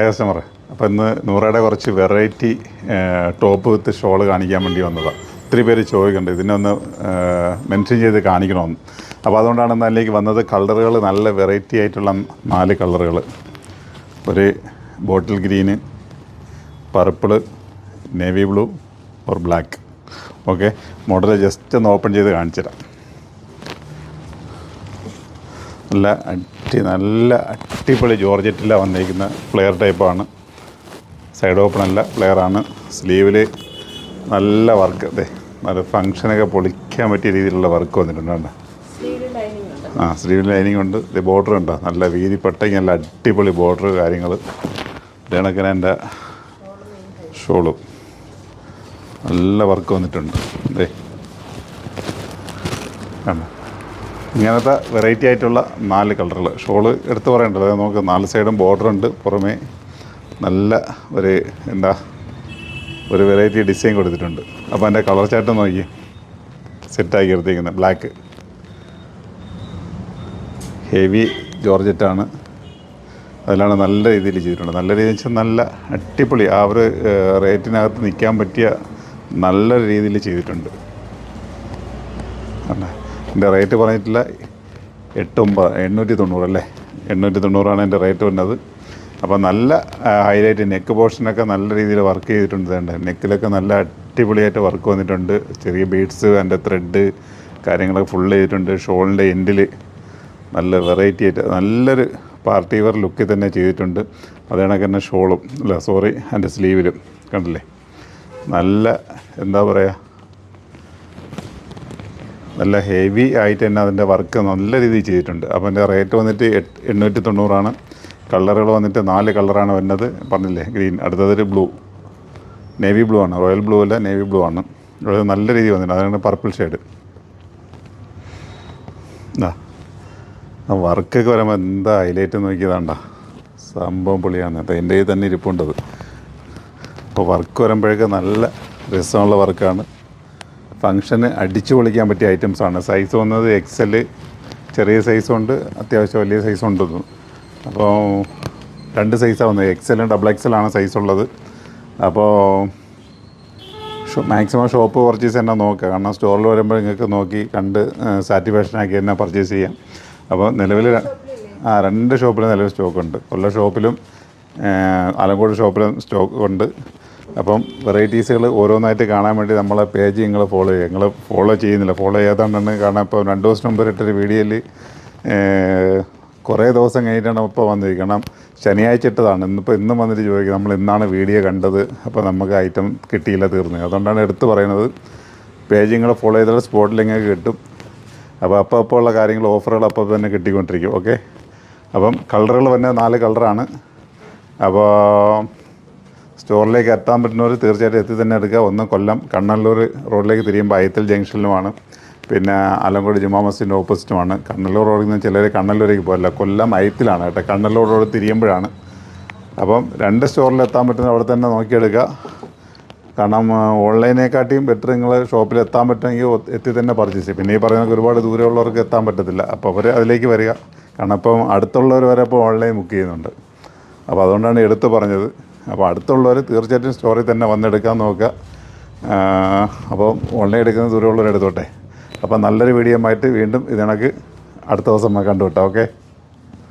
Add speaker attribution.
Speaker 1: Customer അപ്പോൾ ഇന്ന് നൂറയുടെ കുറച്ച് വെറൈറ്റി ടോപ്പ് വിത്ത് ഷോൾ കാണിക്കാൻ വേണ്ടി വന്നതാണ് ഒത്തിരി പേര് ചോദിക്കുന്നുണ്ട് ഇതിനൊന്ന് മെൻഷൻ ചെയ്ത് കാണിക്കണമെന്ന് അപ്പോൾ അതുകൊണ്ടാണ് ഇന്ന് അതിലേക്ക് വന്നത് കളറുകൾ നല്ല വെറൈറ്റി ആയിട്ടുള്ള നാല് കളറുകൾ ഒരു bottle green purple navy blue or black okay model just ഒന്ന് ഓപ്പൺ ചെയ്ത് കാണിച്ചു തരാം നല്ല അടി നല്ല അടിപൊളി ജോർജറ്റിലാണ് വന്നിരിക്കുന്ന ഫ്ലെയർ ടൈപ്പാണ് സൈഡ് ഓപ്പൺ അല്ല ഫ്ലെയറാണ് സ്ലീവിൽ നല്ല വർക്ക് അതെ നല്ല ഫങ്ഷനൊക്കെ പൊളിക്കാൻ പറ്റിയ രീതിയിലുള്ള വർക്ക് വന്നിട്ടുണ്ട് ആ സ്ലീവ് ലൈനിങ് ഉണ്ട്. ഇത് ബോർഡർ ഉണ്ട് നല്ല വീതി പട്ടയ്ക്ക് നല്ല അടിപൊളി ബോർഡർ കാര്യങ്ങൾ. ഇതേണക്കിന് എന്റെ ഷോളും. നല്ല വർക്ക് വന്നിട്ടുണ്ട്. അതെ കണ്ടോ? ഇങ്ങനത്തെ വെറൈറ്റി ആയിട്ടുള്ള നാല് കളറുകൾ ഷോൾ എടുത്ത് പറയേണ്ടത് അതായത് നമുക്ക് നാല് സൈഡും ബോർഡർ ഉണ്ട്. പുറമേ നല്ല ഒരു എന്താ ഒരു വെറൈറ്റി ഡിസൈൻ കൊടുത്തിട്ടുണ്ട്. അപ്പോൾ എന്റെ കളർ ചാർട്ട് നോക്കി സെറ്റാക്കി എടുത്തേക്കുന്നത് ബ്ലാക്ക് ഹെവി ജോർജറ്റാണ് അതിലാണ് നല്ല രീതിയിൽ ചെയ്തിട്ടുണ്ട്. നല്ല രീതിയിൽ വെച്ചാൽ നല്ല അടിപൊളി. ആ ഒരു റേറ്റിനകത്ത് നിൽക്കാൻ പറ്റിയ നല്ല രീതിയിൽ ചെയ്തിട്ടുണ്ട്. അല്ലേ? എന്റെ റേറ്റ് പറഞ്ഞിട്ടില്ല. എട്ടൊമ്പത് എണ്ണൂറ്റി തൊണ്ണൂറ് അല്ലേ? എണ്ണൂറ്റി തൊണ്ണൂറാണ് എന്റെ റേറ്റ് വരുന്നത്. അപ്പോൾ നല്ല ഹൈലൈറ്റ് നെക്ക് പോർഷനൊക്കെ നല്ല രീതിയിൽ വർക്ക് ചെയ്തിട്ടുണ്ട് വേണ്ട നെക്കിലൊക്കെ നല്ല അടിപൊളിയായിട്ട് വർക്ക് വന്നിട്ടുണ്ട്. ചെറിയ ബീഡ്സ് അതിന്റെ ത്രെഡ് കാര്യങ്ങളൊക്കെ ഫുൾ ചെയ്തിട്ടുണ്ട്. ഷോളിന്റെ എൻഡിൽ നല്ല വെറൈറ്റി ആയിട്ട് നല്ലൊരു പാർട്ടി വെയർ ലുക്കിൽ തന്നെ ചെയ്തിട്ടുണ്ട്. അത് കണക്ക് തന്നെ ഷോളും അല്ല സോറി അതിന്റെ സ്ലീവിലും കണ്ടില്ലേ? നല്ല എന്താ പറയുക നല്ല ഹെവി ആയിട്ട് തന്നെ അതിന്റെ വർക്ക് നല്ല രീതിയിൽ ചെയ്തിട്ടുണ്ട്. അപ്പോൾ എന്റെ റേറ്റ് വന്നിട്ട് എട്ട് എണ്ണൂറ്റി തൊണ്ണൂറാണ് കളറുകൾ വന്നിട്ട് നാല് കളറാണ് വരുന്നത്. പറഞ്ഞില്ലേ ഗ്രീൻ അടുത്തതൊരു ബ്ലൂ നേവി ബ്ലൂ ആണ്. റോയൽ ബ്ലൂ അല്ല നേവി ബ്ലൂ ആണ്. ഇവിടെ നല്ല രീതിയിൽ വന്നിട്ടുണ്ട്. അതാണ് പർപ്പിൾ ഷെയ്ഡ് എന്താ വർക്കൊക്കെ വരുമ്പോൾ എന്താ ഹൈലൈറ്റ് നോക്കിയതാണ്ട സംഭവം പൊളിയാണ്. അപ്പോൾ എന്റെ കയ്യിൽ തന്നെ ഇരിപ്പുണ്ടത് അപ്പോൾ വർക്ക് വരുമ്പോഴേക്ക് നല്ല രസമുള്ള വർക്കാണ് ഫങ്ഷന് അടിച്ചു പൊളിക്കാൻ പറ്റിയ ഐറ്റംസാണ് സൈസ് വന്നത് എക്സൽ ചെറിയ സൈസും ഉണ്ട് അത്യാവശ്യം വലിയ സൈസും ഉണ്ട്. അപ്പോൾ രണ്ട് സൈസാണ് വന്നത്. എക്സലും ഡബിൾ എക്സലാണ് സൈസ് ഉള്ളത്. അപ്പോൾ മാക്സിമം ഷോപ്പ് പർച്ചേസ് തന്നെ നോക്കുക. കാരണം സ്റ്റോറിൽ വരുമ്പോൾ നിങ്ങൾക്ക് നോക്കി കണ്ട് സാറ്റിസ്ഫാക്ഷൻ ആക്കി തന്നെ പർച്ചേസ് ചെയ്യാം. അപ്പോൾ നിലവിൽ ആ രണ്ട് ഷോപ്പിലും നിലവിൽ സ്റ്റോക്ക് ഉണ്ട്. കൊല്ല ഷോപ്പിലും ആലങ്കോട് ഷോപ്പിലും സ്റ്റോക്ക് ഉണ്ട്. അപ്പം വെറൈറ്റീസുകൾ ഓരോന്നായിട്ട് കാണാൻ വേണ്ടി നമ്മളെ പേജ് നിങ്ങൾ ഫോളോ ചെയ്യുക. നിങ്ങൾ ഫോളോ ചെയ്യുന്നില്ല. ഫോളോ ചെയ്യാത്തതുകൊണ്ടാണ് കാരണം ഇപ്പോൾ രണ്ട് ദിവസം മുമ്പ് ഇട്ടൊരു വീഡിയോയിൽ കുറേ ദിവസം കഴിഞ്ഞിട്ടാണ് ഇപ്പോൾ വന്നിരിക്കുന്നത്. കാരണം ശനിയാഴ്ച ഇട്ടതാണ്. ഇന്നിപ്പോൾ ഇന്നും വന്നിട്ട് ചോദിക്കുക നമ്മൾ ഇന്നാണ് വീഡിയോ കണ്ടത്. അപ്പോൾ നമുക്ക് ഐറ്റം കിട്ടിയില്ല തീർന്നു. അതുകൊണ്ടാണ് എടുത്തു പറയുന്നത് പേജ് നിങ്ങൾ ഫോളോ ചെയ്താൽ സ്പോട്ടിൽ ഇങ്ങനെ കിട്ടും. അപ്പോൾ അപ്പോൾ അപ്പോൾ ഉള്ള കാര്യങ്ങൾ ഓഫറുകൾ അപ്പോൾ തന്നെ കിട്ടിക്കൊണ്ടിരിക്കും. ഓക്കെ? അപ്പം കളറുകൾ തന്നെ നാല് കളറാണ് അപ്പോൾ സ്റ്റോറിലേക്ക് എത്താൻ പറ്റുന്നവർ തീർച്ചയായിട്ടും എത്തി തന്നെ എടുക്കുക. ഒന്ന് കൊല്ലം കണ്ണല്ലൂർ റോഡിലേക്ക് തിരിയുമ്പോൾ അയത്തൽ ജംഗ്ഷനിലുമാണ്. പിന്നെ ആലങ്കോട് ജുമാ മസ്ജിദിന്റെ ഓപ്പോസിറ്റുമാണ്. കണ്ണല്ലൂർ റോഡിൽ നിന്ന് ചിലർ കണ്ണല്ലൂരേക്ക് പോകില്ല. കൊല്ലം അയത്തിലാണ് കേട്ടോ. കണ്ണല്ലൂർ റോഡ് തിരിയുമ്പോഴാണ്. അപ്പം രണ്ട് സ്റ്റോറിൽ എത്താൻ പറ്റുന്ന അവിടെ തന്നെ നോക്കിയെടുക്കുക. കാരണം ഓൺലൈനേക്കാട്ടിയും ബെറ്റർ നിങ്ങൾ ഷോപ്പിൽ എത്താൻ പറ്റുമെങ്കിൽ എത്തി തന്നെ പർച്ചേസ് പിന്നെ ഈ പറയുന്ന ഒരുപാട് ദൂരമുള്ളവർക്ക് എത്താൻ പറ്റത്തില്ല. അപ്പോൾ അവർ അതിലേക്ക് വരിക. കാരണം ഇപ്പം അടുത്തുള്ളവർ വരെ ഇപ്പോൾ ഓൺലൈൻ ബുക്ക് ചെയ്യുന്നുണ്ട്. അപ്പോൾ അതുകൊണ്ടാണ് എടുത്ത് പറഞ്ഞത്. അപ്പോൾ അടുത്തുള്ളവർ തീർച്ചയായിട്ടും സ്റ്റോറിൽ തന്നെ വന്നെടുക്കാൻ നോക്കുക. അപ്പോൾ ഓൺലൈൻ എടുക്കുന്ന ദൂരമുള്ളവരെടുത്തോട്ടെ അപ്പോൾ നല്ലൊരു വീഡിയോ ആയിട്ട് വീണ്ടും ഇത് കണക്ക് അടുത്ത ദിവസം കണ്ടു കണ്ടുവിട്ടാം ഓക്കെ